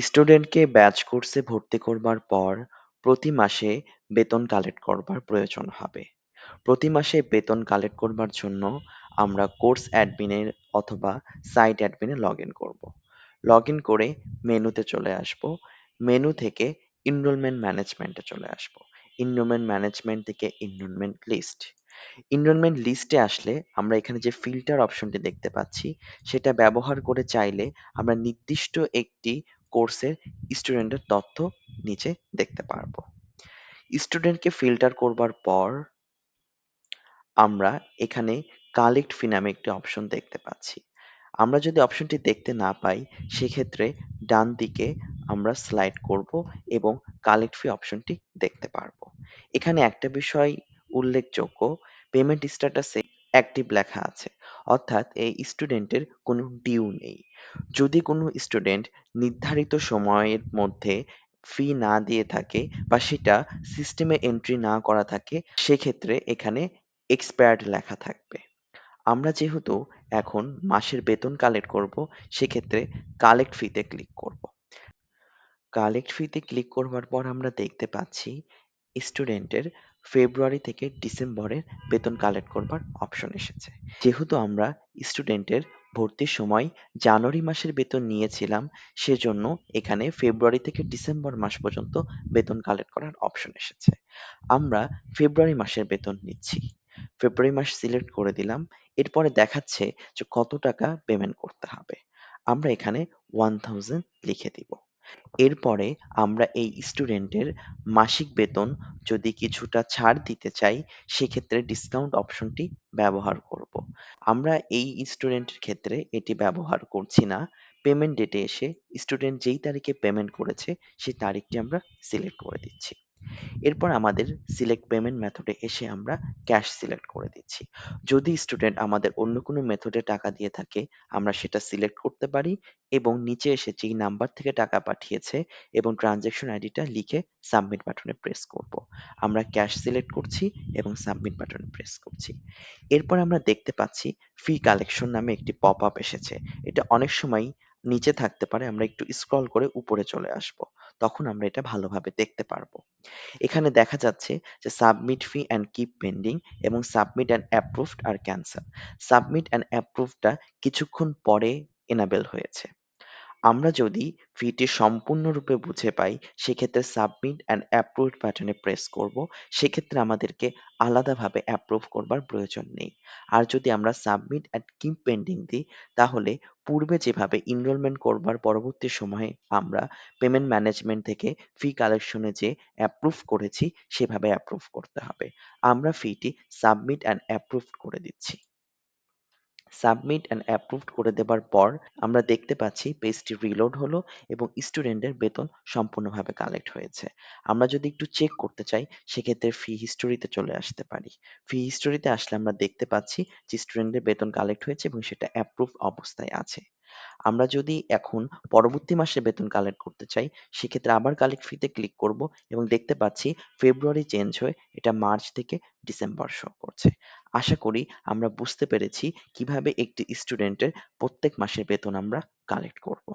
স্টুডেন্টকে ব্যাচ কোর্সে ভর্তি করবার পর প্রতি মাসে বেতন কালেক্ট করবার প্রয়োজন হবে। প্রতি মাসে বেতন কালেক্ট করবার জন্য আমরা কোর্স অ্যাডমিনের অথবা সাইট অ্যাডমিনে লগ ইন করব। লগ ইন করে মেনুতে চলে আসব। মেনু থেকে ইনরোলমেন্ট ম্যানেজমেন্টে চলে আসব। ইনরোলমেন্ট ম্যানেজমেন্ট থেকে ইনরোলমেন্ট লিস্ট ইনরোলমেন্ট লিস্টে আসলে আমরা এখানে যে ফিল্টার অপশনটি দেখতে পাচ্ছি, সেটা ব্যবহার করে চাইলে আমরা নির্দিষ্ট একটি কোর্সের স্টুডেন্টের তথ্য নিচে দেখতে পারব। স্টুডেন্টকে ফিল্টার করবার পর আমরা এখানে কালেক্ট ফি নামে একটি অপশন দেখতে পাচ্ছি। আমরা যদি অপশনটি দেখতে না পাই, সেক্ষেত্রে ডান দিকে আমরা স্লাইড করব এবং কালেক্ট ফি অপশনটি দেখতে পারব। এখানে একটা বিষয় উল্লেখযোগ্য পেমেন্ট স্ট্যাটাসে অ্যাক্টিভ লেখা আছে। অর্থাৎ এই স্টুডেন্টের কোনো ডিউ নেই। যদি কোনো স্টুডেন্ট নির্ধারিত সময়ের মধ্যে ফি না দিয়ে থাকে বা সেটা সিস্টেমে এন্ট্রি না করা থাকে, সেক্ষেত্রে এখানে এক্সপায়ার্ড লেখা থাকবে। আমরা যেহেতু এখন মাসের বেতন কালেক্ট করব, সেক্ষেত্রে কালেক্ট ফিতে ক্লিক করব। কালেক্ট ফিতে ক্লিক করবার পর আমরা দেখতে পাচ্ছি স্টুডেন্টের ফেব্রুয়ারি থেকে ডিসেম্বরের বেতন কালেক্ট করবার অপশন এসেছে। যেহেতু আমরা স্টুডেন্টের ভর্তির সময় জানুয়ারি মাসের বেতন নিয়েছিলাম, সেজন্য এখানে ফেব্রুয়ারি থেকে ডিসেম্বর মাস পর্যন্ত বেতন কালেক্ট করার অপশন এসেছে। আমরা ফেব্রুয়ারি মাসের বেতন নিচ্ছি। ফেব্রুয়ারি মাস সিলেক্ট করে দিলাম, এরপরে দেখাচ্ছে যে কত টাকা পেমেন্ট করতে হবে। আমরা এখানে ওয়ান থাউজেন্ড লিখে দিব। এরপরে আমরা এই স্টুডেন্টের মাসিক বেতন যদি কিছুটা ছাড় দিতে চাই, সেক্ষেত্রে ডিসকাউন্ট অপশনটি ব্যবহার করব। আমরা এই স্টুডেন্টের ক্ষেত্রে এটি ব্যবহার করছি না। পেমেন্ট ডেটে এসে স্টুডেন্ট যেই তারিখে পেমেন্ট করেছে, সেই তারিখটি আমরা সিলেক্ট করে দিচ্ছি। এরপর আমাদের সিলেক্ট পেমেন্ট মেথডে এসে আমরা ক্যাশ সিলেক্ট করে দিচ্ছি। যদি স্টুডেন্ট আমাদের অন্য কোনো মেথডে টাকা দিয়ে থাকে, আমরা সেটা সিলেক্ট করতে পারি এবং নিচে এসে যেই নাম্বার থেকে টাকা পাঠিয়েছে এবং ট্রানজ্যাকশন আইডিটা লিখে সাবমিট বাটনে প্রেস করব। আমরা ক্যাশ সিলেক্ট করছি এবং সাবমিট বাটনে প্রেস করছি। এরপর আমরা দেখতে পাচ্ছি ফি কালেকশন নামে একটি পপ আপ এসেছে। এটা অনেক সময় নিচে থাকতে পারে, আমরা একটু স্ক্রল করে উপরে চলে আসব। তখন আমরা এটা ভালোভাবে দেখতে পারব। এখানে দেখা যাচ্ছে যে submit fee and keep pending এবং সাবমিট অ্যান্ড অ্যাপ্রুভড আর ক্যান্সেল সাবমিট অ্যান্ড অ্যাপ্রুভডটা কিছুক্ষণ পরে এনাবেল হয়েছে। আমরা যদি ফিটি সম্পূর্ণরূপে বুঝে পাই, সেক্ষেত্রে সাবমিট অ্যান্ড অ্যাপ্রুভড বাটনে প্রেস করব। সেক্ষেত্রে আমাদেরকে আলাদাভাবে অ্যাপ্রুভ করবার প্রয়োজন নেই। আর যদি আমরা সাবমিট অ্যান্ড কিপ পেন্ডিং দিই, তাহলে পূর্বে যেভাবে ইনরোলমেন্ট করবার পরবর্তী সময়ে আমরা পেমেন্ট ম্যানেজমেন্ট থেকে ফি কালেকশনে যে অ্যাপ্রুভ করেছি, সেভাবে অ্যাপ্রুভ করতে হবে। আমরা ফিটি সাবমিট অ্যান্ড অ্যাপ্রুভড করে দিচ্ছি। সাবমিট অ্যান্ড অ্যাপ্রুভড করে দেবার পর আমরা দেখতে পাচ্ছি পেজটি রিলোড হলো এবং স্টুডেন্টের বেতন সম্পূর্ণভাবে কালেক্ট হয়েছে। আমরা যদি একটু চেক করতে চাই, সেক্ষেত্রে ফি হিস্টোরিতে চলে আসতে পারি। ফি হিস্টোরিতে আসলে আমরা দেখতে পাচ্ছি যে স্টুডেন্টের বেতন কালেক্ট হয়েছে এবং সেটা অ্যাপ্রুভ অবস্থায় আছে। আমরা যদি এখন পরবর্তী মাসে বেতন কালেক্ট করতে চাই, সেক্ষেত্রে আবার কালেক্ট ফিতে ক্লিক করব এবং দেখতে পাচ্ছি ফেব্রুয়ারি চেঞ্জ হয়ে এটা মার্চ থেকে ডিসেম্বর শো করছে। আশা করি আমরা বুঝতে পেরেছি কীভাবে একটি স্টুডেন্টের প্রত্যেক মাসের বেতন আমরা কালেক্ট করব।